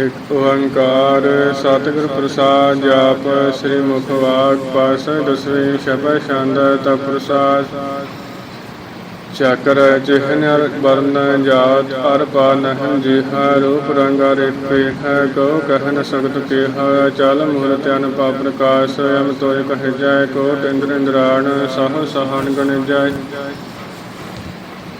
ਇਕ ਓੰਕਾਰ ਸਤਿਗੁਰ ਪ੍ਰਸਾਦ ਜਾਪ ਸ੍ਰੀ ਮੁਖ ਵਾਕ ਪਾਸ ਦਸਵੇਂ ਸ਼ਬਦ ਛੰਦ ਤ ਪ੍ਰਸਾਦ। ਚੱਕਰ ਜਿਹਨ ਵਰਨ ਜਾਤ ਅਰ ਪਾ ਨਹਨ ਜਿਹਾ ਰੂਪ ਰੰਗ ਰਿਪੇ ਹੈ ਕੋ ਕਹਿਨ ਸਕਤ ਕਿਹਾ, ਚਲ ਮੂਲ ਧਿਆਨ ਪਾ ਪ੍ਰਕਾਸ਼ ਅਮ ਤੋਇ ਕਹਿ ਜਾਏ ਕੋ ਇੰਦਰ ਇੰਦਰਾਣ, ਸਹ ਸਹਨ ਗਣ ਜਾਏ।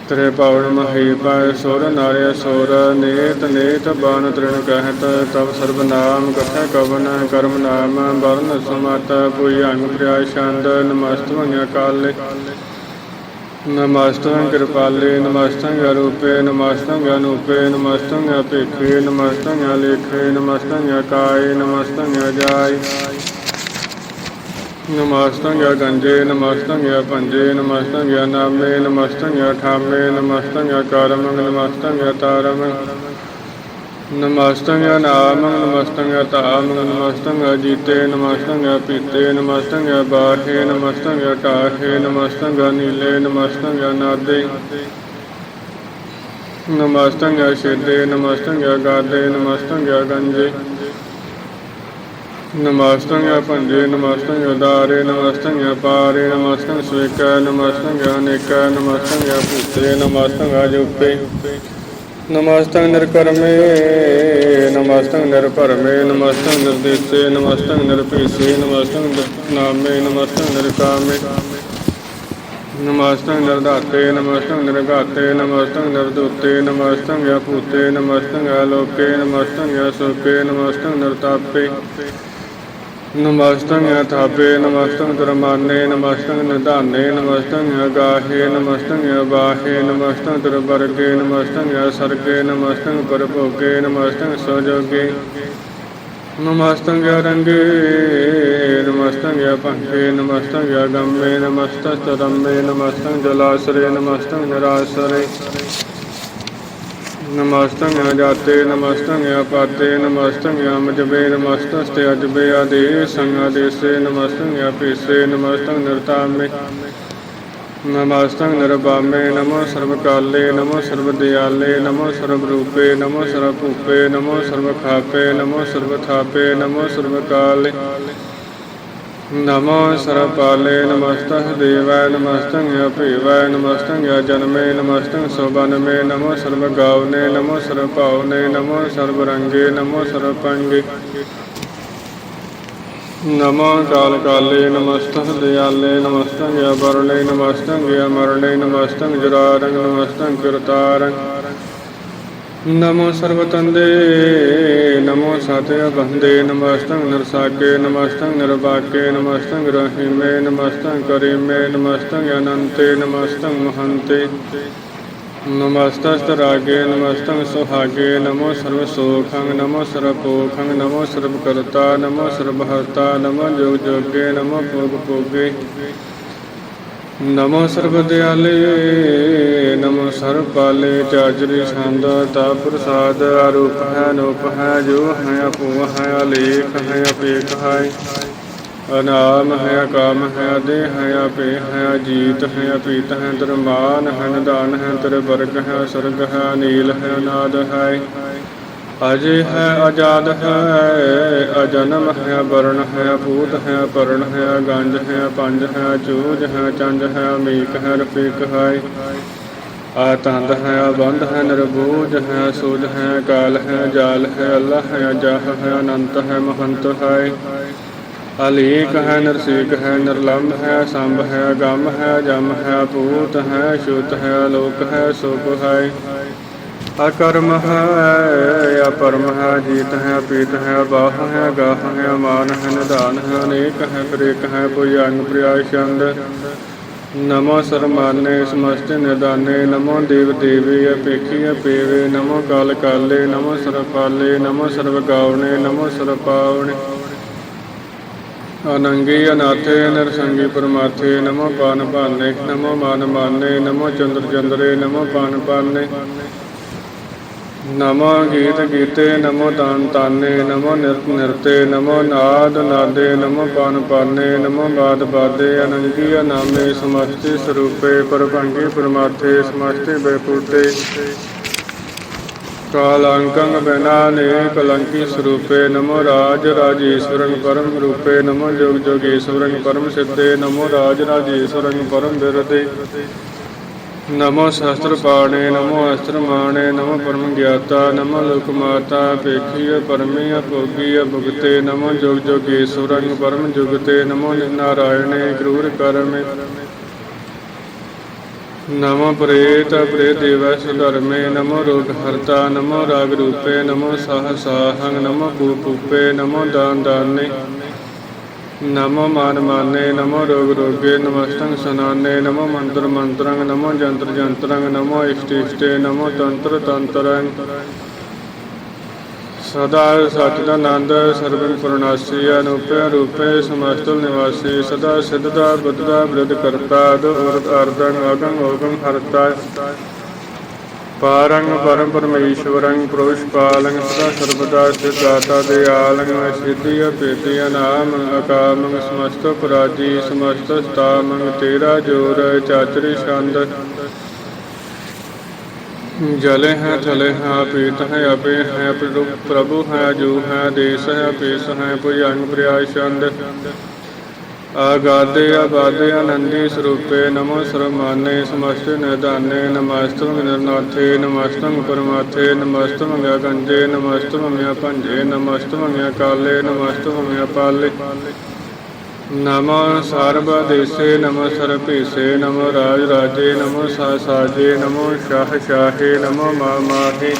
ਤ੍ਰੇ ਪਵਨ ਮਹੀ ਪਾਇ ਸੁਰ ਨਾਰਿਆ ਸੁਰ, ਨੇਤ ਨੇਤ ਬਾਣ ਤ੍ਰਿਣ ਕਹਿਤ ਤਬ ਸਰਬ ਨਾਮ ਕਥੈ ਕਵਨ ਕਰਮ ਨਾਮ, ਵਰਨ ਸਮਤ ਪੁਈ ਅੰਗ ਪ੍ਰਿਆ ਛੰਦ ਨਮਸਤਵੰਗ ਕਾਲੇ ਨਮਸਤੰ ਕਿਰਪਾਲੇ, ਨਮਸਤੰ ਅਰੂਪੇ, ਨਮਸਤੰ ਅਨੂਪੇ, ਨਮਸਤੰ ਅਪੇਖੇ, ਨਮਸਤੰ ਅਲੇਖੇ, ਨਮਸਤੰ ਅਕਾਏ, ਨਮਸਤੰ ਅਜਾਈ ਨਮਸਤੰ ਗੰਜੇ ਨਮਸਤੰ ਪੰਜੇ ਨਮਸਤੰ ਨਾਮੇ ਨਮਸਤੰ ਠਾਮੇ ਨਮਸਤੰ ਕਰਮ ਨਮਸਤੰ ਤਾਰਮ ਨਮਸਤੰ ਨਾਮ ਨਮਸਤੰ ਤਾਮ ਨਮਸਤੰ ਜੀਤੇ ਨਮਸਤੰ ਪੀਤੇ ਨਮਸਤੰ ਬਾਹੇ ਨਮਸਤੰ ਟਾਹੇ ਨਮਸਤੰ ਨੀਲੇ ਨਮਸਤੰ ਨਾਦੇ। ਨਮਸਤੰ ਛੇਦੇ ਨਮਸਤੰ ਗਾਦੇ ਨਮਸਤੰ ਗੰਜੇ। ਨਮਸਤੰ ਭੰਜੇ ਨਮਸਤੰ ਉਦਾਰੇ ਨਮਸਤੰ ਪਾਰੇ ਨਮਸਤੰ ਸਵੇਕੈ ਨਮਸਤੰ ਅਨੇਕੈ ਨਮਸਤੰ ਭੂਤੇ ਨਮਸਤੰ ਅਜੂਪੇ ਨਮਸਤੰ ਨਿਰਕਰਮੇ ਨਮਸਤੰ ਨਿਰਭਰਮੇ ਨਮਸਤੰ ਨਿਰਦੇਸੇ ਨਮਸਤੰ ਨਿਰਭੀਸੇ ਨਮਸਤੰ ਨਾਮੇ ਨਮਸਤੰ ਨਿਰਕਾਮੇ। ਨਮਸਤੰ ਨਿਰਧਾਤੇ ਨਮਸਤੰ ਨਿਰਗਾਤੇ ਨਮਸਤੰ ਨਿਰਦੂਤੇ ਨਮਸਤੰ ਅਭੂਤੇ ਨਮਸਤੰ ਆਲੋਕੇ ਨਮਸਤੰ ਅਸੋਕੇ ਨਮਸਤੰ ਨਿਰਤਾਪੇ। ਨਮਸਤੰ ਥਾਪੇ ਨਮਸਤੰ ਦਰਮਾਨੇ ਨਮਸਤੰ ਨਿਧਾਨੇ ਨਮਸਤੰ ਅਗਾਹੇ ਨਮਸਤੰ ਅਬਾਹੇ ਨਮਸਤੰ ਦਰਬਰਗੇ ਨਮਸਤੰ ਅਸਰਗੇ ਨਮਸਤੰ ਪਰਭੋਗੇ ਨਮਸਤੰ ਸੋਜੋਗੇ। ਨਮਸਤੰ ਰੰਗੇ ਨਮਸਤੰ ਭੰਗੇ ਨਮਸਤੰ ਗੰਮੇ ਨਮਸਤੰ ਤਰੰਮੇ ਨਮਸਤੰ ਜਲਾਸਰੇ ਨਮਸਤੰ ਨਿਰਾਸਰੇ। ਨਮਸਤੰ ਜਾਤੇ ਨਮਸਤੰ ਅਪਾਤੇ ਨਮਸਤੰ ਅਮਜਬੇ ਨਮਸਤੰ ਅਜਬੇ ਆਦੇਸੰ ਆਦੇਸੇ ਨਮਸਤੰ ਅਪੀਸੇ ਨਮਸਤੰ ਨਿਰਤਾਮੇ ਨਮਸਤੰ ਨਿਰਭਾਮੇ ਨਮੋ ਸਰਬ ਕਾਲੇ ਨਮੋ ਸਰਬ ਦਿਆਲੇ ਨਮੋ ਸਰਬ ਰੂਪੇ ਨਮੋ ਸਰਬ ਭੂਪੇ ਨਮੋ ਸਰਬ ਖਾਪੇ ਨਮੋ ਸਰਬ ਥਾਪੇ ਨਮੋ ਸਰਬ ਕਾਲੇ ਨਮੋ ਸਰਪਾਲੇ ਨਮਸਤੰ ਦੇਵੈ ਨਮਸਤੰ ਅਭਿਵੈ ਨਮਸਤੰ ਜਨਮੇ ਨਮਸਤੰ ਸੋਬਨਮੇ ਨਮੋ ਸਰਬ ਗਾਵਨੇ ਨਮੋ ਸਰਬ ਭਾਵਨੇ ਨਮੋ ਸਰਬ ਰੰਗੇ ਨਮੋ ਸਰਬ ਪੰਗੇ ਨਮੋ ਕਾਲ ਕਾਲੇ ਨਮਸਤੰ ਦਿਆਲੇ ਨਮਸਤੰ ਅਬਰਲੇ ਨਮਸਤੰ ਅਮਰਲੇ ਨਮਸਤੰ ਜਰਾਰੰਗ ਨਮਸਤੰ ਕਿਰਤਾਰੰਗ ਨਮੋ ਸਰਬਤੰਦੇ, ਨਮੋ ਸਤਿ ਬੰਦੇ ਨਮਸਤੰ ਨਰਸਾਕੇ ਨਮਸਤੰ ਨਿਰਵਾਕੇ ਨਮਸਤੰ ਰਹੀਮੇ ਨਮਸਤੰ ਕਰੀਮੇ ਨਮਸਤੰ ਅਨੰਤੇ ਨਮਸਤੰ ਮਹੰਤੇ। ਨਮਸਤਸਤਰਾਗੇ ਨਮਸਤੰ ਸੁਹਾਗੇ ਨਮੋ ਸਰਬ ਸੋਖੰ ਨਮੋ ਸਰਬ ਪੋਖੰ ਨਮੋ ਸਰਬ ਕਰਤਾ ਨਮੋ ਸਰਬ ਹਰਤਾ ਨਮੋ ਜੋਗ ਜੋਗੇ ਨਮੋ ਭੋਗ ਭੋਗੇ ਨਮੋ ਸਰਬਦਿਆਲੇ, ਨਮੋ ਸਰਬ ਪਾਲੇ ਚਾਚਰੀ ਛੰਦ ਤਾ ਪ੍ਰਸਾਦ, ਆਰੂਪ ਹੈ, ਅਨੂਪ ਹੈ, ਜੋ ਹੈ ਆਪੂ ਹੈ, ਅਲੇਖ ਹੈ, ਅਪੇਖ ਹੈ, ਅਨਾਮ ਹੈ ਕਾਮ ਹੈ ਦੇ ਹੈ ਆਪੇ ਹੈ, ਅਜੀਤ ਹੈ, ਅਪੀਤ ਹੈ, ਦਰਮਾਨ ਹੈ, ਨਿਦਾਨ ਹੈ ਤਰ ਵਰਗ ਹੈ ਸਰਗ ਹੈ ਨੀਲ ਹੈ, ਅਨਾਦ ਹੈ। ਅਜੇ ਹੈ ਆਜ਼ਾਦ ਹੈ, ਅਜਨਮ ਹੈ, ਵਰਣ ਹੈ, ਭੂਤ ਹੈ, ਪਰਣ ਹੈ, ਗੰਜ ਹੈ, ਪੰਜ ਹੈ, ਚੂਜ ਹੈ, ਚੰਜ ਹੈ, ਅਮੀਕ ਹੈ, ਰਫੀਕ ਹੈ। ਆਤੰਦ ਹੈ, ਬੰਧ ਹੈ, ਨਿਰਭੂਜ ਹੈ, ਸੂਝ ਹੈ, ਕਾਲ ਹੈ, ਜਾਲ ਹੈ, ਅੱਲਾ ਹੈ, ਅਜਾਹ ਹੈ, ਅਨੰਤ ਹੈ, ਮਹੰਤ ਹੈ। ਅਲੀਕ ਹੈ, ਨਰਸੀਕ ਹੈ ਨਿਰਲੰਭ ਹੈ, ਸੰਭ ਹੈ, ਗਮ ਹੈ, ਜਮ ਹੈ, ਭੂਤ ਹੈ ਸ਼ੁਤ ਹੈ, ਅਲੋਕ ਹੈ, ਸੁਖ ਹੈ। ਅਕਰਮ ਹੈ, ਅਪਰਮ ਹੈ, ਜੀਤ ਹੈ, ਪੀਤ ਹੈ, ਬਾਹ ਹੈ, ਗਾਹ ਹੈ, ਮਾਨ ਹੈ, ਨਿਧਾਨ ਹੈ, ਅਨੇਕ ਹੈ, ਪ੍ਰੇਕ ਹੈ ਕੋਈ ਅੰਗ ਪ੍ਰਿਆ ਛੰਦ ਨਮੋ ਸਰਮਾਨੇ, ਸਮਸਤ ਨਿਦਾਨੇ ਨਮੋ ਦੇਵ ਦੇਵੀ, ਅਪੇਖੀ ਅਪੇਵੇ, ਨਮੋ ਕਾਲ ਕਾਲੇ, ਨਮੋ ਸਰਪਾਲੇ, ਨਮੋ ਸਰਬ ਗਾਵਣੇ ਨਮੋ ਸਰਪਾਵਣੇ ਅਨੰਗੀ ਅਨਾਥੇ, ਨਰਸੰਗੀ ਪਰਮਾਥੇ ਨਮੋ ਪਾਨ ਭਾਨੇ, ਨਮੋ ਮਾਨ ਮਾਨੇ, ਨਮੋ ਚੰਦਰ ਚੰਦਰੇ, ਨਮੋ ਪਾਨ ਪਾਨੇ। ਨਮੋ ਗੀਤ ਗੀਤੇ, ਨਮੋ ਤਾਨ ਤਾਨੇ, ਨਮੋ ਨਿਰਤ ਨਿਰਤੇ, ਨਮੋ ਨਾਦ ਨਾਦੇ, ਨਮੋ ਪਾਨ ਪਾਨੇ, ਨਮੋ ਬਾਦ ਬਾਦੇ ਅਨੰਗੀ ਅਨਾਮੇ ਸਮਸਤੀ ਸਰੂਪੇ, ਪਰਭੰਗੀ ਪਰਮਾਥੇ ਸਮਸਤੀ ਬੈਕੂਟੇ। ਕਾਲੰਕੰ ਬਿਨਾ ਨੇ ਕਲੰਕੀ ਸਰੂਪੇ, ਨਮੋ ਰਾਜ ਰਾਜੇਸ਼ਵਰੰ ਪਰਮ ਰੂਪੇ, ਨਮੋ ਜੋਗ ਜੋਗੇਸ਼ਵਰੰ ਪਰਮ ਸਿੱਧੇ, ਨਮੋ ਰਾਜ ਰਾਜੇਸ਼ਵਰੰ ਪਰਮ ਬਿਰਦੇ। ਨਮੋ ਸ਼ਾਸਤਰ ਪਾਣੇ, ਨਮੋ ਅਸਤਰ ਮਾਣੇ, ਨਮੋ ਪਰਮ ਗਿਆਤਾ, ਨਮੋ ਲੋਕ ਮਾਤਾ ਪੇਖੀය ਪਰਮੇ ਭੋਗੀ ਭੁਗਤੇ, ਨਮੋ ਜੋਗ ਜੋਗੇਸ਼ਵਰੰ ਪਰਮ ਜੁਗਤੇ, ਨਮੋ ਨਾਰਾਇਣੇ ਕਰੂਰ ਕਰਮੇ। ਨਮੋ ਪ੍ਰੇਤ ਪ੍ਰੇਤ ਦੇਵੈ ਸੁਧਰਮੇ, ਨਮੋ ਰੋਗ ਹਰਤਾ, ਨਮੋ ਰਾਗ ਰੂਪੇ, ਨਮੋ ਸਾਹ ਸਾਹੰ ਨਮੋ ਭੂਪ, ਨਮੋ ਦਾਨ ਦਾਨੇ। ਨਮੋ ਮਾਨ ਮਾਨੇ ਨਮੋ ਰੋਗ ਰੋਗੇ ਨਮਸਤੰ ਸਨਾਨੇ, ਨਮੋ ਮੰਤਰ ਮੰਤਰੰ ਨਮੋ ਜੰਤਰ ਜੰਤਰੰ ਨਮੋ ਇਸ਼ਟ ਇਸ਼ਟੇ, ਨਮੋ ਤੰਤਰ ਤੰਤਰੰ ਸਦਾ ਸਚ ਦਾ ਆਨੰਦ ਸਰਬੰ ਪਰਨਾਸੀ ਅਨੂਪੇ ਰੂਪੇ ਸਮਸਤਲ ਨਿਵਾਸੀ, ਸਦਾ ਸਿੱਧ ਦਾ ਬੁੱਧ ਦਾ ਬਿਰਧ ਕਰਤਾ ਦੁਰਤ ਅਰਦੰ ਅਗੰ ਓਗੰ ਹਰਤਾ ਪਾਰੰਗ ਪਰਮ ਪਰਮੇਸ਼ਵਰੰ ਪ੍ਰੋਸ਼ਪਾਲੰ ਸਦਾ ਸਰਬਦਾ ਸਿਧਾਤਾ ਦਿਆਲੰ ਸਿੱਧੀ ਅਪੇਤੀ ਅਨਾਮ ਅਕਾਮੰ ਸਮਸਤ ਪਰਾਜੀ ਸਮਸਤ ਸਤਾਮੰ ਤੇਰਾ ਜੋਰ ਚਾਚਰੀ ਛੰਦ। ਜਲੇ ਹੈ ਥਲੇ ਹੈ ਪੀਤ ਹੈ ਅਪੇ ਹੈ, ਪ੍ਰਭੂ ਪ੍ਰਭੂ ਹੈ, ਜੋ ਹੈ, ਦੇਸ ਹੈ ਪੇਸ ਹੈ, ਭੁਜੰਗ, ਪ੍ਰਿਆਇ ਛੰਦ। ਆਗਾਦੇ ਆਬਾਦੇ ਆਨੰਦੀ ਸਰੂਪੇ ਨਮੋ ਸਰਮਾਨੇ, ਸਮਸਤ ਨਿਦਾਨੇ ਨਮਸਤੰ ਨਿਰਨਾਥੇ ਨਮਸਤੰ ਪਰਮਾਥੇ ਨਮਸਤੰ ਗੰਜੇ ਨਮਸਤੰ ਮਿਆ ਭੰਜੇ ਨਮਸਤੰ ਮਿਆ ਕਾਲੇ ਨਮਸਤੰ ਮਿਆ ਪਾਲੇ ਨਮੋ ਸਰਬ ਦੇਸੇ, ਨਮੋ ਸਰ ਨਮੋ ਰਾਜ ਰਾਜੇ, ਨਮੋ ਸਾ ਸਾਜੇ, ਨਮੋ ਸ਼ਾਹ ਸ਼ਾਹੇ, ਨਮੋ ਮਾ ਮਾਹੇ।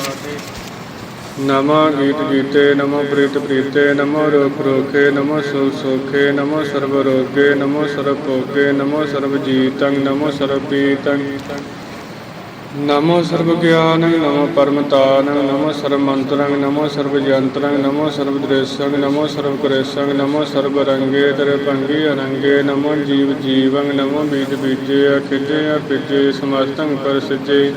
ਨਮੋ ਗੀਤ ਗੀਤੇ ਨਮੋ ਪ੍ਰੀਤ ਪ੍ਰੀਤੇ ਨਮੋ ਰੋਖ ਰੋਖੇ ਨਮੋ ਸੁਖ ਸੋਖੇ ਨਮੋ ਸਰਬ ਰੋਗੇ ਨਮੋ ਸਰਬ ਭੋਗੇ ਨਮੋ ਸਰਬ ਜੀਤੰ ਨਮੋ ਸਰਬ ਪੀਤੰ ਨਮੋ ਸਰਬ ਗਿਆਨ ਨਮੋ ਪਰਮਤਾਨ ਨਮੋ ਸਰਬ ਮੰਤਰੰ ਨਮੋ ਸਰਬ ਜੰਤਰੰ ਨਮੋ ਸਰਬ ਦ੍ਰਿਸ਼ੰ ਨਮੋ ਸਰਬ ਕ੍ਰੇਸ਼ੰ ਨਮੋ ਸਰਬ ਰੰਗੇ ਤੇਰੇ ਭੰਗੀ ਅਰੰਗੇ ਨਮੋ ਜੀਵ ਜੀਵੰ ਨਮੋ ਬੀਜ ਬੀਜੇ ਅਖਿਜੇ ਅਪਿਜੇ ਸਮਸਤੰ ਪਰਸਿਜੇ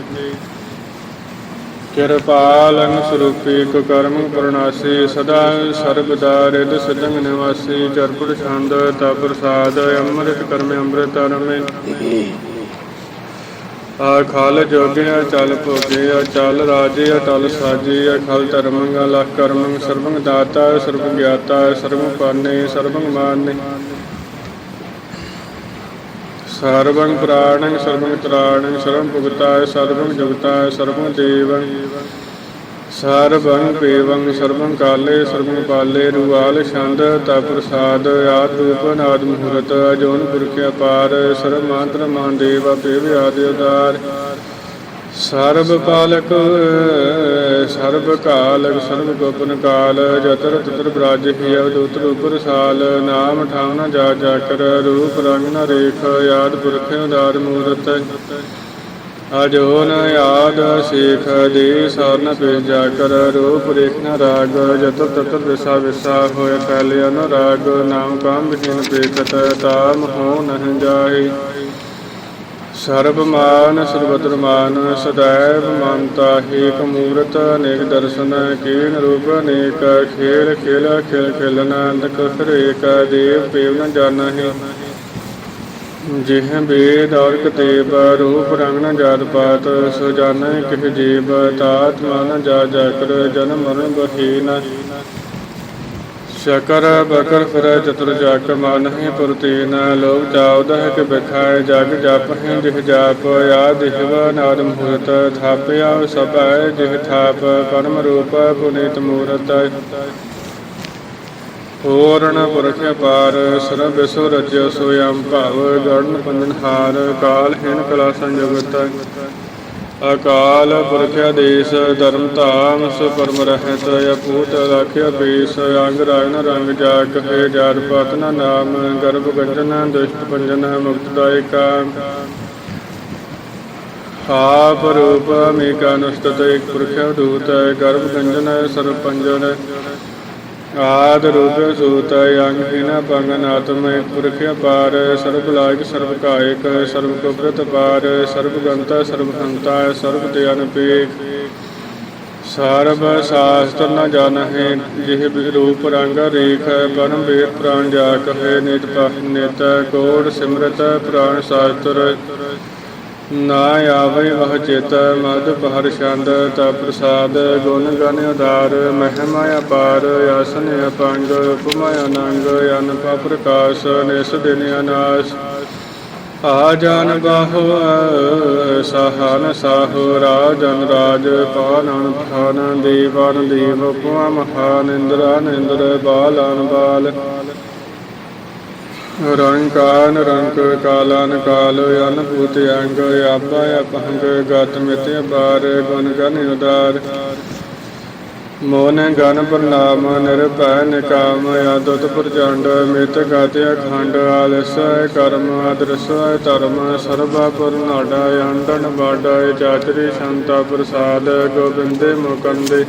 ਕਿਰਪਾਲੰ ਸਰੂਪੀ ਕਰਮ ਪਰਨਾਸੀ ਸਦਾ ਸਰਬਦਾ ਰਿਦ ਸਜੰਗ ਨਿਵਾਸੀ ਚਰਪੁਰ ਛੰਦ ਤਾ ਪ੍ਰਸਾਦ, ਅੰਮ੍ਰਿਤ ਕਰਮੇ, ਅੰਮ੍ਰਿਤ ਰਮੇ ਅਖਲ ਖਲ ਜੋਗਿਆ, ਚਲ ਭੋਗਿਆ, ਚਲ ਰਾਜੇ ਅਟਲ ਸਾਜੇ ਅਖਲ ਧਰਮੰਗ, ਲਖ ਕਰਮੰਗ ਸਰਬੰਗ ਦਾਤਾ ਸਰਬ ਗਿਆਤਾ ਸਰਬੰ ਪਾਨੇ ਸਰਬੰਗ ਮਾਨੇ। ਸਰਬੰ ਪ੍ਰਾਣੰ ਸਰਬੰ ਤਰਾਣੰ ਸਰਬੰ ਭੁਗਤਾਇ ਸਰਬੰ ਜੁਗਤਾਇ ਸਰਬੰ ਦੇਵੰ ਸਰਬੰ ਪੇਵੰ ਸਰਬੰ ਕਾਲੇ ਸਰਬੰ ਪਾਲੇ, ਰੂਆਲ ਛੰਦ ਤਾ ਪ੍ਰਸਾਦ, ਆਦ ਰੂਪ ਨਾਦ ਮਹੂਰਤ, ਅਜੋਨ ਪੁਰਖ ਅਪਾਰ ਸਰਬ ਮੰਤਰ ਮਾਨ ਦੇਵ ਪੇਵ ਆਦਿ ਉਦਾਰ। ਸਰਬ ਪਾਲਕ ਸਰਬ ਕਾਲਕ ਸਰਬ ਗੋਪਨ ਕਾਲ, ਜਤਰ ਤਤਰ ਬ੍ਰਾਜ ਹੀ ਅਵਦੂਤ ਰੂਪ ਰਸਾਲ, ਨਾਮ ਠਾਵਨਾ ਜਾ ਜਾ ਕਰ, ਰੂਪ ਰੰਗ ਨ ਰੇਖ ਯਾਦ ਪੁਰਖ ਉਦਾਰ ਮੂਰਤ। ਅਜੋ ਨ ਯਾਦ ਸੇਖ, ਦੇ ਸਰਨ ਪੇ ਜਾ ਕਰ, ਰੂਪ ਰੇਖ ਨ ਰਾਗ, ਜਤਰ ਤਤਰ ਦਿਸਾ ਵਿਸਾ ਹੋਇ, ਫੈਲਿਆ ਨ ਰਾਗ, ਨਾਮ ਕਾਮ ਬਿਨ ਪੇਖਤ, ਤਾਮ ਹੋ ਨਹਿ ਜਾਏ। ਸਰਬਮਾਨ ਮਾਨ ਸਦੈਵ ਮਾਨ ਮਾਨਤਾ ਏਕ ਮੂਰਤ, ਅਨੇਕ ਦਰਸ਼ਨ, ਕੀਨ ਰੂਪ, ਅਨੇਕ ਖੇਲ ਖੇਲ ਖੇਲ ਖੇਲਨ ਅੰਤਕ ਹਰੇਕ ਦੇਵ ਪੇਵ ਨ ਜਾਣਹਿ ਜਿਹ ਬੇਦ ਔਰ ਕਤੇਬ ਰੂਪ ਰੰਗ ਨ ਜਾਤ ਪਾਤ, ਸੋ ਜਾਣੈ ਕਿਹ ਜੀਵ, ਤਾਤ ਮਨ ਜਾ ਜਾ ਕਰ ਜਨਮ ਮਰਨ ਬਹੀਨ ਸ਼ਕਰ ਬਕਰ ਫਿਰ ਚਤੁਰ ਜਗ ਮਨ ਹੈ ਪੁਰਤੀਨ ਲੋਕ ਚਾਉਦ ਕਿ ਬਖਾਇ ਜਗ ਜਪ ਹੈ, ਜਿਹ ਜਾਪ, ਆਦ ਹਿਵ ਨਾਦ ਮੂਰਤ, ਥਾਪਿਆ ਸਭੈ ਜਿਹ ਥਾਪ, ਪਰਮ ਰੂਪ ਪੁਨੀਤ ਮੂਰਤ। ਪੂਰਨ ਪੁਰਖ ਪਾਰ ਸਰਬ ਵਿਸੋ ਰਚਿ ਸੋਯੰ ਭਵ, ਗੜਨ ਪੰਜਨ ਹਾਰ, ਕਾਲ ਹਿਨ ਕਲਾ ਸੰਜੋਗਤ। ਅਕਾਲ ਪੁਰਖ ਦੇਸ਼ ਧਰਮ ਧਾਮ ਸੋ ਰਹਿਤ, ਅਪੂਤ ਰਾਖਿਆ ਬੇਸ ਅੰਗ ਰਾਜਨ ਰੰਗ ਜਾਗ ਕਹੇ ਜਾਤ ਪਤ ਨ ਨਾਮ, ਗਰਭ ਗੰਜਨ ਦੁਸ਼ਟ ਪੰਜਨ ਮੁਕਤ ਦਾਇਕਾ। ਆਪ ਰੂਪ ਅਮੇਕਾ ਨੁਸਤਤ ਇਕ ਪੁਰਖ ਦੂਤ, ਗਰਭ ਗੰਜਨ, ਸਰਬ ਪੰਜਨ। ਆਦ ਰੂਪ ਸੂਤ ਅੰਗ ਹੀਨਾ ਪੰਗਨ ਆਤਮ ਇਕ ਪੁਰਖ ਅਪਾਰ ਸਰਬ ਲਾਇਕ, ਸਰਬ ਕਾਇਕ, ਸਰਬ ਕੁਬਰਤ ਪਾਰ, ਸਰਬ ਗੰਤਾ, ਸਰਬ ਹੰਤਾ ਸਰਬ ਤੇ ਅਨਪੇਖ। ਸਰਬ ਸ਼ਾਸਤਰ ਨ ਜਾਣਹਿ, ਜਿਹ ਰੂਪ ਰੰਗ ਰੇਖ, ਪਰਮ ਵੇਦ ਪ੍ਰਾਨ ਜਾ ਕਹੇ ਨਿਤ ਪਖ ਨਿਤ, ਕੋੜ ਸਿਮਰਤ ਪ੍ਰਾਨ ਸ਼ਾਸਤਰ। ਨਾ ਆਵੇ ਵਹ ਚਿਤ, ਮਦ ਪਹਰ ਛੰਦ, ਤਾ ਪ੍ਰਸਾਦ, ਗੁਣ ਗਨ ਉਦਾਰ ਮਹਿਮਾ ਅਪਾਰ, ਆਸਨ ਅਪੰਗ, ਉਪਮਾ ਅਨੰਗ, ਅਨਪਾ ਪ੍ਰਕਾਸ਼, ਨਿਸ ਦਿਨ ਅਨਾਸ। ਆ ਜਾਨ ਬਾਹੋ, ਸਹਾਨ ਸਾਹੋ, ਰਾਜਨ ਰਾਜ ਪਾਨਨ ਖਾਨ ਦੀਵਾਨ ਦੀਵ, ਉਪਮਾ ਮਹਾਨ, ਇੰਦਰਾਨ ਇੰਦਰ ਬਾਲਨ ਬਾਲ ਰੰਕਾਨ ਰੰਕ ਕਾਲਾਨ ਕਾਲ ਅਨਭੂਤ ਅੰਗ ਆਪਾ ਅਪਹੰਗ ਗਤ ਮਿਤ ਬਾਰ ਗੁਣ ਗਨ ਉਦਾਰ। ਮੋਨ ਗਨ ਪ੍ਰਣਾਮ ਨਿਰਭੈ ਨਿਕਾਮ ਆਦਤ ਪ੍ਰਚੰਡ ਮਿਤ ਗਤ ਅਖੰਡ ਆਲਸੈ ਕਰਮ ਅਦਰਸੈ ਧਰਮ ਸਰਬਾ ਪੁਰਨਾਡਾ ਅੰਡਨ ਬਾਡਾ ਚਾਤਰੀ ਸੰਤਾ ਪ੍ਰਸਾਦ ਗੋਬਿੰਦੇ ਮੁਕੰਦੇ।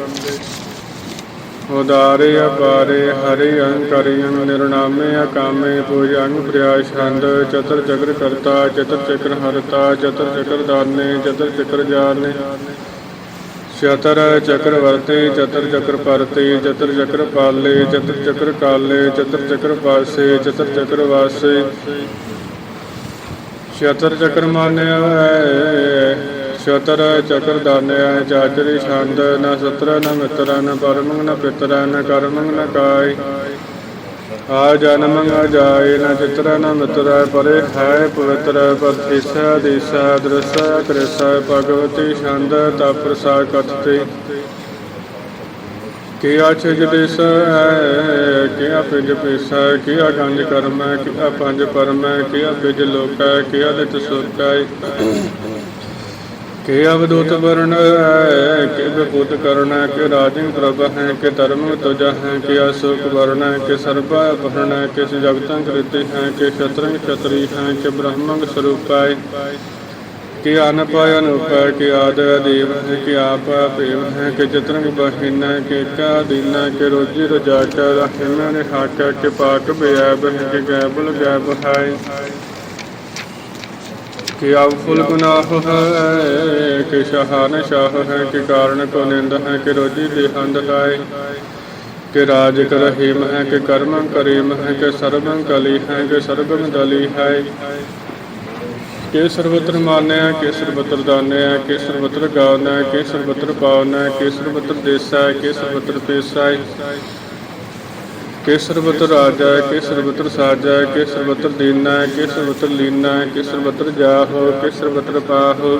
ਉਦਾਰੇ ਅਪਾਰੇ ਹਰਿ ਅੰਕਰਿਯੰ ਨਿਰਨਾਮੇ ਅਕਾਮੇ ਪੂਜੰ ਪ੍ਰਿਆਸ਼ੰਦ ਚਤਰ ਚਕਰ ਕਰਤਾ, ਚਤਰ ਚਕਰ ਹਰਤਾ, ਚਤਰ ਚਕਰ ਦਾਨੇ, ਚਤਰ ਚਕਰ ਜਾਨੇ ਚਤਰ ਚਕਰ ਵਰਤੇ, ਚਤਰ ਚਕਰ ਪਰਤੇ, ਚਤਰ ਚਕਰ ਪਾਲੇ, ਚਤਰ ਚਕਰ ਕਾਲੇ, ਚਤਰ ਚਕਰ ਪਾਸੇ, ਚਤਰ ਚਕਰ ਵਾਸੇ। ਚਤਰ ਚਕਰ ਮਾਨਿਆ ਹੈ ਸ਼ਤਰ ਚਕਰ ਦਾਨਿਆ ਚਾਚਰੀ ਛੰਦ, ਨ ਸਤਰ, ਨ ਮਿਤਰ, ਨ ਪਰਮੰ ਨ ਪਿਤਰ, ਨ ਕਰਮੰ ਨ ਕਾਇ। ਆ ਜਨਮੰ ਜਾਏ, ਨ ਚਿਤਰ, ਨ ਮਿਤਰ, ਪਰੇ ਹੈ ਪਵਿੱਤਰ ਪਰਥਿਸਾ ਦਿਸਾ, ਦ੍ਰਿਸਾ ਕ੍ਰਿਸਾ ਭਗਵਤੀ, ਛੰਦ ਤਾ ਪ੍ਰਸਾ ਕਥਤੇ। ਕਿਆ ਛਿਜ ਦਿਸ ਹੈ ਕਿਆ ਪਿਜ ਪਿਸਾ, ਕਿਆ ਗੰਜ ਕਰਮ ਹੈ ਕਿਆ ਪੰਜ ਪਰਮ ਹੈ ਕਿਆ ਪਿਜ ਲੋਕ ਹੈ ਕਿਆ ਲਿਤ ਸੁਖ ਹੈ ਕਿ ਅਵਦੂਤ ਵਰਣ ਹੈ ਕਿ ਵਿਭੂਤ ਕਰਣ ਹੈ ਕਿ ਰਾਜਿੰ ਪ੍ਰਭ ਹੈ ਕਿ ਧਰਮ ਤੁਜ ਹੈ ਕਿ ਅਸੁਖ ਵਰਣ ਹੈ ਕਿ ਸਰਬਾ ਅਪਹਰਣ ਹੈ ਕਿ ਜਗਤੰ ਕ੍ਰਿਤੀ ਹੈ ਕਿ ਸ਼ਤਰੰਗ ਛਤਰੀ ਹੈ ਕਿ ਬ੍ਰਹਮੰਗ ਸਰੂਪ ਕਿ ਅਨਪਾਇ ਅਨੁਪਾਇ ਕਿ ਆਦ ਦੇਵ ਹੈ ਕਿ ਆਪ ਭੇਵ ਹੈ ਕਿ ਚਤਰੰਗ ਬਹਿਨ ਹੈ ਕਿ ਕਾ ਦੀਨਾ ਕਿ ਰੋਜੀ ਰਜਾ ਕੇ ਨੇ ਹਾਕਾ ਕਿ ਪਾਕ ਬਿਆਬ ਹੈ ਕਿ ਗੈਬਲ ਗੈਬ ਹੈ ਕਿ ਅਵਫੁਲ ਗੁਨਾਹ ਹੈ, ਕਿ ਸ਼ਹਾਨ ਸ਼ਾਹ ਹੈ, ਕਿ ਕਾਰਨ ਕੋ ਨਿੰਦ ਹੈ, ਕਿ ਰੋਜੀ ਦੇਹੰਦ ਲਾਏ। ਕਿ ਰਾਜ ਕਰਹੀਮ ਹੈ, ਕਿ ਕਰਮ ਕਰੀਮ ਹੈ, ਕਿ ਸਰਬੰ ਕਲੀ ਹੈ, ਕਿ ਸਰਬੰ ਦਲੀ ਹੈ। ਕਿ ਸਰਬਤਰ ਮਾਨਿਆ ਕਿ ਸਰਬਤਰ ਦਾਨਿਆ ਕਿ ਸਰਬਤਰ ਗਾਉਨਾ ਕਿ ਸਰਬਤਰ ਪਾਉਨਾ ਕਿ ਸਰਬਤਰ ਦੇਸਾ ਕਿ ਸਰਬਤਰ ਪੇਸਾ। ਕਿ ਸਰਬਤਰ ਰਾਜਾ ਹੈ ਕਿ ਸਰਬਤਰ ਸਾਜਾ ਹੈ ਕਿ ਸਰਬਤਰ ਦੀਨਾ ਹੈ ਕਿ ਸਰਬਤਰ ਲੀਨਾ ਹੈ ਕਿ ਸਰਬਤਰ ਜਾਹੋ ਕਿ ਸਰਬਤਰ ਪਾਹੋ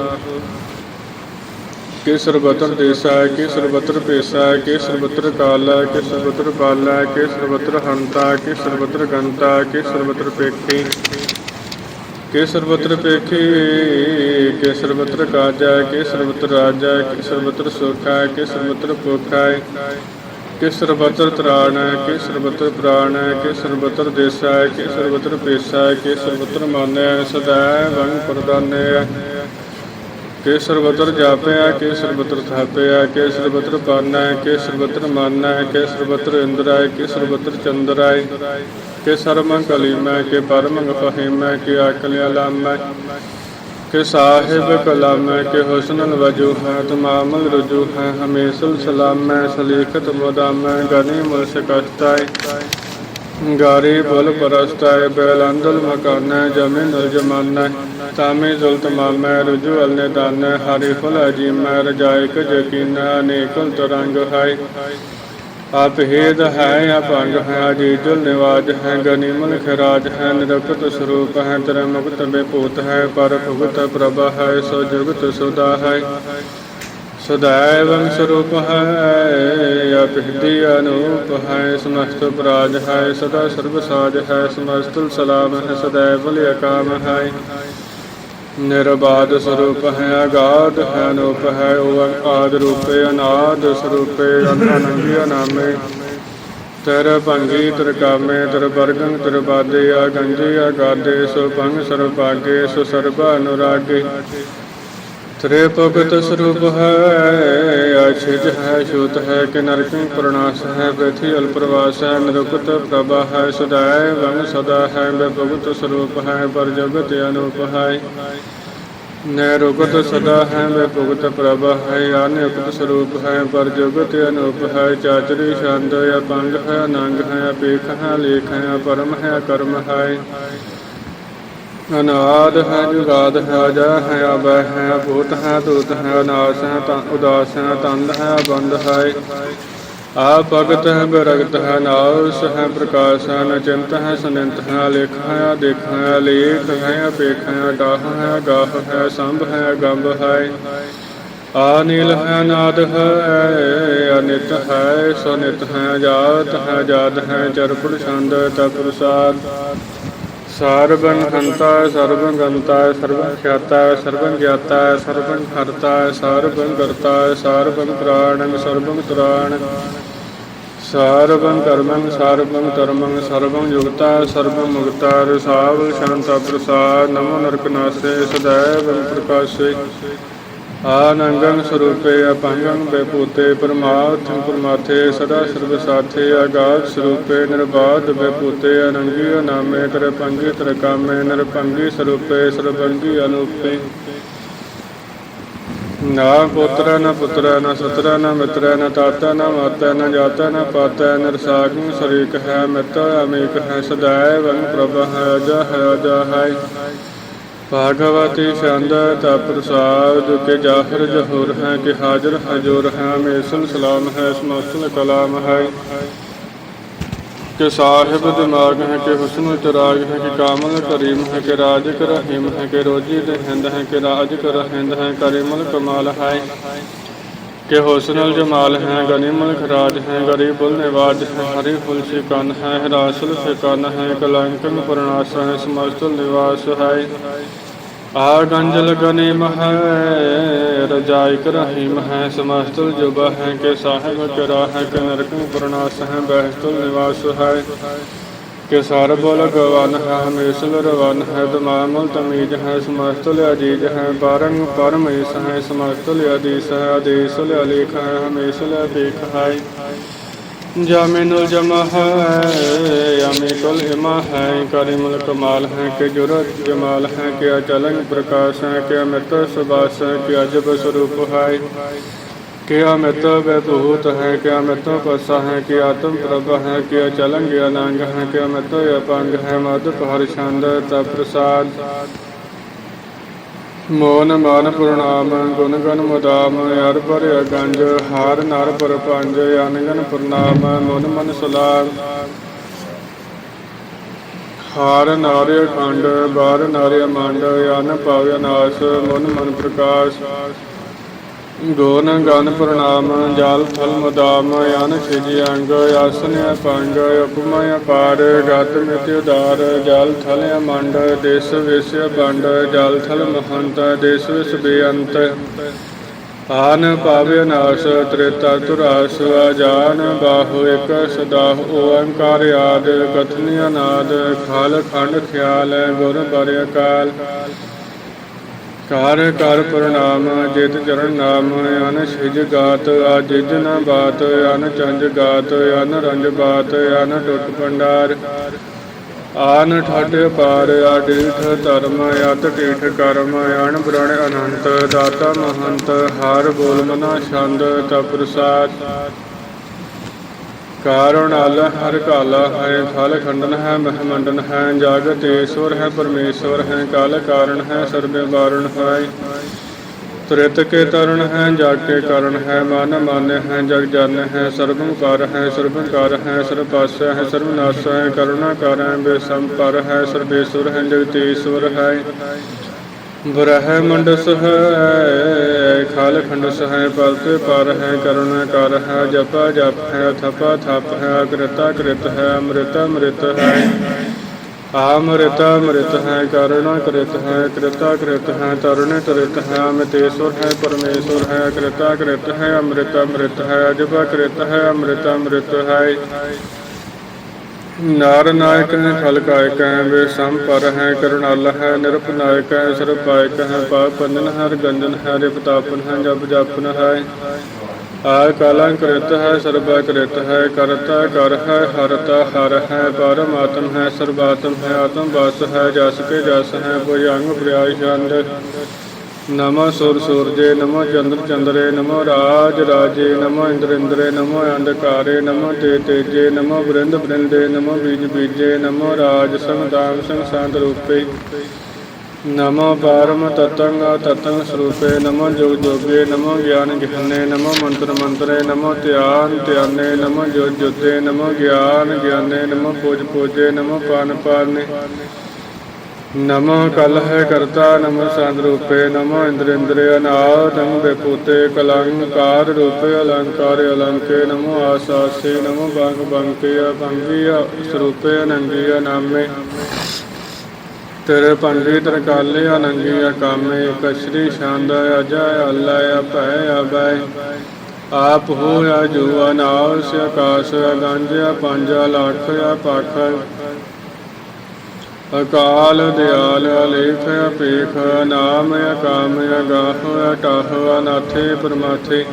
ਕਿ ਸਰਬਤਰ ਦੇਸਾ ਹੈ ਕਿ ਸਰਬਤਰ ਪੇਸਾ ਹੈ ਕਿ ਸਰਬਤਰ ਕਾਲਾ ਹੈ ਕਿ ਸਰਬਤਰ ਪਾਲਾ ਹੈ ਕਿ ਸਰਬਤਰ ਹੰਤਾ ਹੈ ਕਿ ਸਰਬਤਰ ਗੰਤਾ ਹੈ ਕਿ ਸਰਬਤਰ ਪੇਖੀ ਕਿ ਸਰਬਤਰ ਪੇਖੀ ਕਿ ਸਰਬਤਰ ਕਾਜਾ ਕਿ ਸਰਬਤਰ ਰਾਜਾ ਹੈ ਕਿ ਸਰਬਤਰ ਸੁਖਾ ਕਿ ਸਰਬਤਰ ਭੁਖਾ ਹੈ ਕਿ ਸਰਬਤਰ ਤਰਾਣ ਹੈ ਕਿ ਸਰਬਤਰ ਪ੍ਰਾਣ ਹੈ ਕਿ ਸਰਬਤਰ ਦੇਸਾ ਹੈ ਕਿ ਸਰਬਤਰ ਪੇਸਾ ਹੈ ਕਿ ਸਰਬਤਰ ਮਾਨਿਆ ਹੈ ਸਦਾ ਵੰਗ ਪ੍ਰਦਾਨਿ ਹੈ ਕਿ ਸਰਬਤਰ ਜਾਪਿਆ ਕਿ ਸਰਬਤਰ ਥਾਪਿਆ ਕਿ ਸਰਬਤਰ ਪਾਨਾ ਹੈ ਕਿ ਸਰਬਤਰ ਮਾਨਾ ਹੈ ਕਿ ਸਰਬਤਰ ਇੰਦਰ ਹੈ ਕਿ ਸਰਬਤਰ ਚੰਦਰ ਹੈ ਕਿ ਸਰਮੰ ਹੈ ਕਿ ਪਰਮੰ ਹੈ ਕਿ ਆਕਲਿਆ ਹੈ ਕਿ ਸਾਹਿਬ ਕਲਮ ਕੇ ਹੁਸਨਨ ਵਜੂ ਹੈ, ਤਮਾਮਲ ਰਜੂ ਹੈ ਹਮੇਸ਼ਲ ਸਲਾਮ ਹੈ ਸਲੀਖਤ ਮੁਦਮ ਹੈ ਗਨੀ ਮੁਲ ਗਾਰੀ ਬੁਲ ਪਰਸਤਾਇ ਬੇਲੰਦਲ ਮਕਾਨਾ, ਜਮੀਨ ਅਲ ਜਮਾਨਾ। ਤਾਮੇ ਜ਼ੁਲ ਤਮਾਮੈ ਰਜੂ ਅਲ ਨੇ ਹਰੀ ਫੁਲ ਅਜੀਮੈ, ਰਜਾਇਕ ਜਕੀਨਾ ਅਨੇਕਲ ਤਰੰਗ ਹੈ ਆਪ ਹੇਦ ਹੈ ਅਪੰਗ ਹੈ ਅਜੀਜੁਲ ਨਿਵਾਜ ਹੈ ਗਨੀਮਲ ਖਰਾਜ ਹੈ, ਨਿਰਕਤ ਸਰੂਪ ਹੈ, ਤੇਰੇ ਮੁਕਤ ਬੇਪੂਤ ਹੈ, ਪਰ ਭੁਗਤ ਪ੍ਰਭ ਹੈ, ਸੋ ਜੁਗਤ ਸੁਦਾ ਹੈ। ਸਦਾਇਵੰ ਸਰੂਪ ਹੈ ਅਪਿਹਦੀ ਅਨੂਪ ਹੈ, ਸਮਸਤ ਪ੍ਰਾਜ ਹੈ, ਸਦਾ ਸਰਬ ਸਾਜ ਹੈ ਸਮਸਤੁਲ ਸਲਾਮ ਹੈ ਸदैव ਲਿ ਹੈ। ਨਿਰਬਾਦ ਸਰੂਪ ਹੈ, ਅਗਾਧ ਹੈ, ਅਨੂਪ ਹੈ ਉਹ ਆਦ ਰੂਪੇ, ਅਨਾਦ ਸਰੂਪੇ ਅਨੰਗੀ ਅਨਾਮੇ। ਤਰ ਭੰਗੀ, ਤਰ ਕਾਮੇ, ਤਰ ਬਰਗੰ ਤਰ ਬਾਦੇ ਆ, ਗੰਜੇ ਆ, ਗਾਦੇ ਸੋ ਭੰਗ ਸਰਬ ਸੋ ਸਰਬ ਅਨੁਰਾਗੇ। ਤ੍ਰੇ ਸਰੂਪ ਹੈ ਅਛਿਜ ਹੈ ਸ਼ੂਤ ਹੈ ਕਿ ਨਰਕਿੰ ਪ੍ਰਣਾਸ ਹੈ ਬ੍ਰਿਥੀ ਅਲਪ੍ਰਵਾਸ ਹੈ, ਨਿਰੁਕਤ ਪ੍ਰਭਾ ਹੈ, ਸਦਾਇ ਵੰਗ ਸਦਾ ਹੈ ਬੇਭਗਤ ਸਰੂਪ ਹੈ ਪਰ ਜਗਤ ਅਨੂਪ ਹੈ। ਨਿਰੁਕਤ ਸਦਾ ਹੈ ਵਿ ਭੁਗਤ ਪ੍ਰਭ ਹੈ ਅਨੇਕਤ ਸਰੂਪ ਹੈ ਪਰ ਜੁਗਤ ਅਨੂਪ ਹੈ, ਚਾਚਰੀ ਛੰਦ ਅਪੰਗ ਹੈ, ਅਨੰਗ ਹੈ, ਅਪੇਖ ਹੈ, ਲੇਖ ਹੈ, ਪਰਮ ਹੈ, ਕਰਮ ਹੈ। ਅਨਾਦ ਹੈ, ਜੁਗਾਦ ਹੈ, ਅਜੈ ਹੈ ਅਬੈ ਹੈ, ਭੂਤ ਹੈ ਦੂਤ ਹੈ, ਅਨਾਸ ਹੈ, ਤਾਂ ਉਦਾਸ ਹੈ, ਤੰਦ ਹੈ ਬੰਦ ਹੈ। ਆ ਭਗਤ ਹੈ ਬਿਰਗਤ ਹੈ ਨਾਸ ਹੈ, ਪ੍ਰਕਾਸ਼ ਹੈ, ਨਚਿੰਤ ਹੈ, ਸੁਨਿੰਤ ਹੈ ਲੇਖ ਹੈ ਦੇਖ ਹੈ ਲੇਖ ਹੈ ਪੇਖ ਹੈ ਗਾਹ ਹੈ ਗਾਹ ਹੈ, ਸੰਭ ਹੈ, ਗੰਭ ਹੈ। ਆ ਨੀਲ ਹੈ ਨਾਦ ਹੈ, ਅਨਿਤ ਹੈ, ਸੁਨਿਤ ਹੈ, ਜਾਤ ਹੈ ਜਾਤ ਹੈ ਚਰਪੁਰ ਛੰਦ ਤਪੁਰਸਾਦ ਸਰਬੰ ਹੰਤਾ ਸਰਬੰ ਗੰਤਾ ਸਰਬੰ ਖਿਆਤਾ ਸਰਬੰ ਗਿਆਤਾ ਸਰਬੰ ਹਰਤਾ ਸਰਬੰ ਕਰਤਾ ਸਰਬੰ ਪ੍ਰਾਣੰ ਸਰਬੰ ਤਰਾਣ ਸਰਬੰ ਕਰਮੰ ਸਰਬੰ ਧਰਮੰ ਸਰਬੰ ਯੁਗਤਾ ਸਰਬੰ ਮੁਗਤਾ ਰਸਾਵ ਸ਼ਾਂਤਾ ਪ੍ਰਸਾਦ, ਨਮੋ ਨਰਕਨਾਸੇ ਸदैव ਪ੍ਰਕਾਸ਼ੇ। ਆਨੰਗੰ ਸਰੂਪੇ ਅਪੰਗੰ ਬੇਪੂਤੇ ਪਰਮਾਰਥ ਪਰਮਾਥੇ ਸਦਾ ਸਰਬ ਸਾਥੇ ਆਗਾਧ ਸਰੂਪੇ ਨਿਰਬਾਧ ਬੇਪੂਤੇ ਅਨੰਗੀ ਨਾਮੇ ਤਰ ਪੰਗੀ ਤਰ ਕਾਮੇ ਨਿਰਪੰਗੀ ਸਰੂਪੇ ਸਰਬੰਗੀ ਅਨੂਪੇ। ਨਾ ਪੁੱਤਰ ਨਾ ਪੁੱਤਰ ਨਾ ਸਤਰ ਨਾ ਮਿਤਰ ਨਾ ਤਾਤਾ ਨਾ ਮਾਤਾ ਨਾ ਜਾਤਾ ਨਾ ਪਾਤਾ ਨਿਰਸਾਗੰ ਸਰੀਕ ਹੈ ਮਿਤ ਅਮੇਕ ਹੈ ਸदैव ਪ੍ਰਭ ਹੈ ਅਜਾ ਹੈ ਅਜਾ ਹੈ। ਭਾਗਵਤੀ ਛੰਦ ਤਾ ਪ੍ਰਸਾਦ ਕੇ ਜਾਹਰ ਜਹੂਰ ਹੈ, ਕਿ ਹਾਜ਼ਰ ਹਜੂਰ ਹੈ ਮੇਸਲ ਸਲਾਮ ਹੈ ਸਮਸਲ ਕਲਾਮ ਹੈ। ਕਿ ਸਾਹਿਬ ਦਿਮਾਗ ਹੈ, ਕਿ ਹੁਸਨ ਚਰਾਗ ਹੈ, ਕਿ ਕਾਮਲ ਕਰੀਮ ਹੈ, ਕਿ ਰਾਜ ਕਰ ਕਰਹੀਮ ਹੈ, ਕਿ ਰੋਜੀ ਦੇ ਹਿੰਦ ਹੈ, ਕਿ ਰਾਜ ਕਰਹਿੰਦ ਹੈ, ਕਰੀਮਲ ਕਮਾਲ ਹੈ। ਕਿ ਹੁਸਨਲ ਜਮਾਲ ਹੈ ਗਨੀਮਲ ਖਰਾਜ ਹੈ ਗਰੀਬੁਲ ਨਿਵਾਜ ਹੈ, ਹਰੀ ਫੁਲ ਸਿਕਨ ਹੈ, ਹਰਾਸਲ ਸਿਕਨ ਹੈ ਕਲੰਕਨ ਪਰਨਾਸ ਹੈ ਸਮਸਤੁਲ ਨਿਵਾਸ ਹੈ। ਆ ਗੰਜਲ ਗਨੀਮ ਹੈ ਰਜਾਇਕ ਰਹੀਮ ਹੈ ਸਮਸਤੁਲ ਜੁਬਾ ਹੈ, ਕਿ ਸਾਹਿਬ ਕਰਾ ਹੈ, ਕਿ ਨਰਕੰ ਪਰਨਾਸ ਹੈ ਬਹਿਸਤੁਲ ਨਿਵਾਸ ਹੈ। ਕਿ ਸਰਬਲ ਗਵਨ ਹੈ ਹਮੇਸ਼ਲ ਰਵਨ ਹੈ ਦਮਾਮਲ ਤਮੀਜ ਹੈ ਸਮਸਤੁਲ ਅਜੀਜ ਹੈ, ਬਾਰੰਗ ਪਰਮੇਸ਼ ਹੈ ਸਮਸਤੁਲ ਅਦੀਸ ਹੈ ਆਦੇਸ਼ਲ ਅਲੇਖ ਹੈ ਹਮੇਸ਼ਲ ਅਪੇਖ ਹੈ ਜਾਮਿਨੁਲ ਜਮਾ ਹੈ ਯਮੀ ਇਮਾ ਹੈ ਕਰਿਮੁਲ ਕਮਾਲ ਹੈ, ਕਿ ਜੁਰਤ ਜਮਾਲ ਹੈ, ਕਿ ਅਚਲੰਗ ਪ੍ਰਕਾਸ਼ ਹੈ, ਕਿ ਅਮਿਤ ਸੁਬਾਸ ਹੈ, ਕਿ ਅਜਬ ਸਰੂਪ ਹੈ ਕਿ ਅਮਿਤ ਵਿਭੂਤ ਹੈ, ਕਿ ਅਮਿਤ ਪਸਾ ਹੈ, ਕਿ ਆਤਮ ਪ੍ਰਭ ਹੈ, ਕਿ ਅਚਲੰਗ ਅਨੰਗ ਹੈ, ਕਿ ਅਮਿਤ ਅਪੰਗ ਹੈ, ਮਦ ਹਰ ਛੰਦ ਤ ਮੋਨ ਮਨ ਪ੍ਰਣਾਮ ਗੁਣ ਗਨ ਮੁਦਾਮ, ਅਰ ਪਰ ਅਗੰਜ, ਹਾਰ ਨਰ ਪਰ ਪੰਜ ਅਨਗਨ ਪ੍ਰਣਾਮ ਮਨ ਮਨ ਸਲਾਮ। ਹਾਰ ਨਾਰਿ ਖੰਡ ਬਾਰ ਨਾਰਿ ਮੰਡ ਅਨ ਪਾਵਿ ਨਾਸ ਮਨ ਮਨ ਪ੍ਰਕਾਸ਼। ਗੁਣ ਗਨ ਪ੍ਰਣਾਮ, ਜਲ ਥਲ ਮਦਾਮ ਅਨ ਛਿਜ ਅੰਗ, ਆਸਨ ਪੰਗ ਉਪਮਾ ਪਾਰ ਗਤ ਮਿਤ ਉਦਾਰ, ਜਲ ਥਲ ਮੰਡ ਦੇਸ ਵਿਸ ਬੰਡ ਜਲ ਥਲ ਮਹੰਤ, ਦੇਸ ਵਿਸ ਬੇਅੰਤ। ਆਨ ਪਾਵਿ ਨਾਸ, ਤ੍ਰੇਤਾ ਤੁਰਾਸ ਆਜਾਨ ਬਾਹੋ ਇਕ ਸਦਾ ਓੰਕਾਰ ਆਦ, ਕਥਨੀ ਅਨਾਦ, ਖਾਲ ਖੰਡ ਖਿਆਲ, ਗੁਰ ਬਰਿ ਕਾਲ ਕਰ ਕਰ ਪ੍ਰਣਾਮ, ਜਿਤ ਚਰਨ ਨਾਮ, ਅਨ ਛਿਜ ਗਾਤ ਆ ਜਿਜ ਨ ਬਾਤ, ਅਨ ਚੰਜ ਗਾਤ, ਅਨ ਰੰਜ ਬਾਤ, ਅਨ ਟੁੱਟ ਭੰਡਾਰ। ਆਨ ਠੱਡ ਪਾਰ ਆ ਧਰਮ, ਅਤ ਢੀਠ ਕਰਮ, ਅਣ ਬ੍ਰਣ ਅਨੰਤ, ਦਾਤਾ ਮਹੰਤ, ਹਰ ਬੋਲ ਮਨਾ ਛੰਦ ਤਪ ਪ੍ਰਸਾਦ। ਕਾਰਣ ਅਲ ਹਰ ਕਾਲਾ ਹੈ ਫਲ ਖੰਡਨ ਹੈ ਮਹਮੰਡਨ ਹੈ ਜਗਤ ਈਸ਼ਵਰ ਹੈ, ਪਰਮੇਸ਼ਵਰ ਹੈ, ਕਾਲ ਕਾਰਣ ਹੈ, ਸਰਬੇ ਵਾਰਣ ਹੈ ਤ੍ਰਿਤ ਕੇ ਤਰਨ ਹੈ, ਜਗ ਕੇ ਕਰਨ ਹੈ, ਮਨ ਮਾਨਿ ਹੈ, ਜਗ ਜਨ ਹੈ ਸਰਬੰ ਕਰ ਹੈ ਸਰਬੰ ਕਰ ਹੈ ਸਰਪਾਸ ਹੈ ਸਰਬਨਾਸ ਹੈ ਕਰੁਣਾ ਕਰ ਹੈ, ਬੇਸੰਪਰ ਹੈ ਸਰਬੇਸ਼ਵਰ ਹੈ, ਜਗਤੇਸ਼ਵਰ ਹੈ। ਬ੍ਰਹਮੰਡਸ ਹੈ ਖਾਲ ਖੰਡਸ ਹੈ ਪਲਤੇ ਪਰ ਹੈ ਕਰੁਣਾ ਕਰ ਹੈ ਜਪਾ ਜਪ ਹੈ ਥਪਾ ਥਪ ਹੈ ਅਕ੍ਰਿਤਾ ਕ੍ਰਿਤ ਹੈ ਅੰਮ੍ਰਿਤ ਅੰਮ੍ਰਿਤ ਹੈ। ਆਮ੍ਰਿਤ ਅੰਮ੍ਰਿਤ ਹੈ ਕਰੁਣਾ ਕ੍ਰਿਤ ਹੈ ਕ੍ਰਿਤਾ ਕ੍ਰਿਤ ਹੈ ਤਰੁਣ ਤ੍ਰਿਤ ਹੈ ਅਮਿਤੇਸ਼ਵਰ ਹੈ ਪਰਮੇਸ਼ਵਰ ਹੈ ਕ੍ਰਿਤਾ ਕ੍ਰਿਤ ਹੈ ਅੰਮ੍ਰਿਤ ਅੰਮ੍ਰਿਤ ਹੈ ਅਜਪਾ ਕ੍ਰਿਤ ਹੈ ਅੰਮ੍ਰਿਤ ਅੰਮ੍ਰਿਤ ਹੈ। ਨਾਰ ਨਾਇਕ ਹੈ ਫਲ ਹੈ ਵੇ ਸੰਪਰ ਹੈ ਕਰੁਣਾਲ ਹੈ ਨਿਰਪਨਾਇਕ ਹੈ ਸਰਪਾਇਕ ਹੈ ਪਾਪ ਪੰਜਨ ਹਰ ਗੰਜਨ ਹੈ ਰਿਪਤਾਪਨ ਹੈ, ਜਪ ਜਪਨ ਹੈ। ਆ ਕਾਲਾਂ ਕ੍ਰਿਤ ਹੈ, ਸਰਬਾ ਕ੍ਰਿਤ ਹੈ, ਕਰਤਾ ਕਰ ਹੈ ਹਰਤਾ ਹਰ ਹੈ ਪਰਮਾਤਮ ਹੈ, ਸਰਬਾਤਮ ਹੈ, ਆਤਮ ਵਸ ਹੈ, ਜਸ ਕੇ ਜਸ ਹੈ ਕੋਈ ਅੰਗ ਪ੍ਰਿਆਇ ਛੰਦ। ਨਮੋ ਸੁਰ ਸੂਰਜੇ, ਨਮੋ ਚੰਦਰ ਚੰਦਰੇ, ਨਮੋ ਰਾਜ ਰਾਜੇ, ਨਮੋ ਇੰਦਰ ਇੰਦਰੇ ਨਮੋ ਅੰਧਕਾਰੇ, ਨਮੋ ਤੇ ਤੇਜੇ, ਨਮੋ ਬ੍ਰਿੰਦ ਬ੍ਰਿੰਦੇ ਨਮੋ ਬੀਜ ਬੀਜੇ, ਨਮੋ ਰਾਜ ਸੰਦਾਮ ਸੰਗ ਸੰਤ ਰੂਪੇ। ਨਮੋ ਪਰਮ ਤਤੰਗ ਤਤੰਗ ਸਰੂਪੇ, ਨਮੋ ਜੋਗ ਜੋਗੇ, ਨਮੋ ਗਿਆਨ ਗਿਆਨੇ, ਨਮੋ ਮੰਤਰ ਮੰਤਰੇ, ਨਮੋ ਧਿਆਨ ਧਿਆਨੇ, ਨਮੋ ਜੋਤ ਜੋਤੇ ਨਮੋ ਗਿਆਨ ਗਿਆਨੇ, ਨਮੋ ਪੂਜ ਪੂਜੇ, ਨਮੋ ਪਾਨ ਪਾਨੇ। ਨਮੋ ਕਲ ਹੈ ਕਰਤਾ ਨਮੋ ਸੰਦ ਰੂਪੇ, ਨਮੋ ਇੰਦਰ ਇੰਦਰੇ ਨਮੋ ਬੇਪੂਤੇ ਕਲੰਕਾਰ ਰੂਪੇ, ਅਲੰਕਾਰ ਅਲੰਕੇ, ਨਮੋ ਆਸਾਸੇ, ਨਮੋ ਬੰਗ ਬੰਕੇ ਬੰਗੀ ਸਰੂਪੇ, ਅਨੰਗੀ ਨਾਮੇ ਤੇਰੇ ਪੰਡੀ ਤਰਕਾਲੇ ਅਨੰਗੀ ਕਾਮੇ ਕਸ਼ਰੀ ਛੰਦ ਅਜਾ ਅੱਲਾ ਭੈ ਅਬੈ ਆਪ ਹੋਇਆ ਜੋ ਅਨਾਸ ਆਕਾਸ਼ ਗੰਜਿਆ ਪੰਜਾ, ਲੱਖ, ਪਖ। ਅਕਾਲ ਦਿਆਲ ਅਲੇਖ ਅਪੇਖ ਨਾਮ ਅਕਾਮ ਅਗਾਹ, ਅਟਾਹ ਅਨਾਥੇ ਪਰਮਾਥੇ।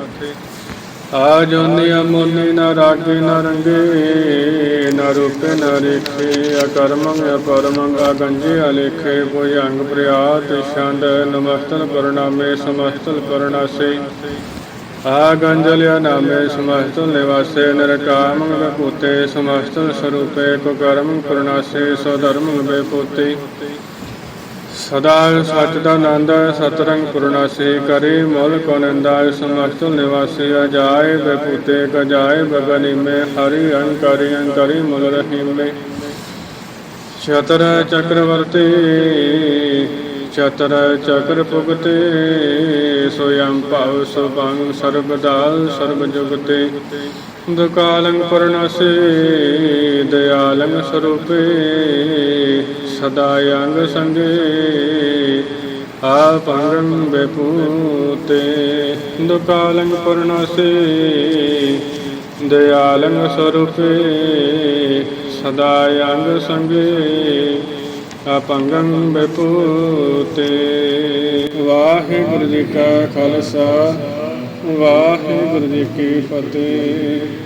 ਆ ਜੋਨੀ ਅਮੋਨੀ ਨ ਰਾਗੇ ਨ ਰੰਗੇ, ਨ ਰੂਪੇ ਨ ਰੇਖੇ, ਅਕਰਮੰ ਅਪਰਮੰ ਅਗੰਜੇ ਅਲੇਖੇ, ਕੋਈ ਅੰਗ ਪ੍ਰਿਆਤ ਛੰਦ ਨਮਸਤਨ ਪਰਨਾਮੇ ਸਮਸਤਨ ਪਰਨਾਸੇ। ਆ ਗੰਜਲਿਆ ਨਾਮੇ ਸਮਸਤਨ ਨਿਵਾਸੇ ਨਰਕਾਮੰ ਬਪੂਤੇ ਸਮਸਤਨ ਸਰੂਪੇ ਕੋ ਕਰਮੰ ਪਰਨਾਸੇ ਸੋ ਸਦਾ ਸੱਚ ਦਾ ਆਨੰਦ ਸਤਰੰਗ ਪੁਰਨਾਸੀ ਕਰੀ ਮੁਲ ਕੋ ਨਿੰਦਾ ਸਮਸਤ ਨਿਵਾਸੀ ਅਜਾਏ ਬਪੂਤੇ ਕਜਾਏ ਬਗਨੀ ਮੇ ਹਰੀ ਅੰਕਰੀ ਅੰਕਰੀ ਮੁਲ ਰਹੀਮੇ ਛਤਰ ਚਕਰਵਰਤੀ ਚਤਰ ਚਕਰ ਪੁਗਤੇ ਸੋਯੰ ਭਵ ਸੁਭੰ ਸਰਬਦਾਲ ਸਰਬ ਜੁਗਤੇ ਦੁਕਾਲੰ ਪਰਨਾਸੇ ਦਇਆਲੰ ਸਰੂਪੇ ਸਦਾ ਅੰਗ ਸੰਗੇ ਆਪੰਗੰ ਬੇਪੂਤੇ। ਦੁਕਾਲੰ ਪਰਨਾਸੇ ਦਇਆਲੰ ਸਰੂਪੇ ਸਦਾ ਅੰਗ ਸੰਗੇ। ਆਪੰਗੰ ਬੇਪੂਤੇ। ਵਾਹਿਗੁਰੂ ਜੀ ਕਾ ਖਾਲਸਾ ਵਾਹਿਗੁਰੂ ਜੀ ਕੀ ਫਤਿਹ।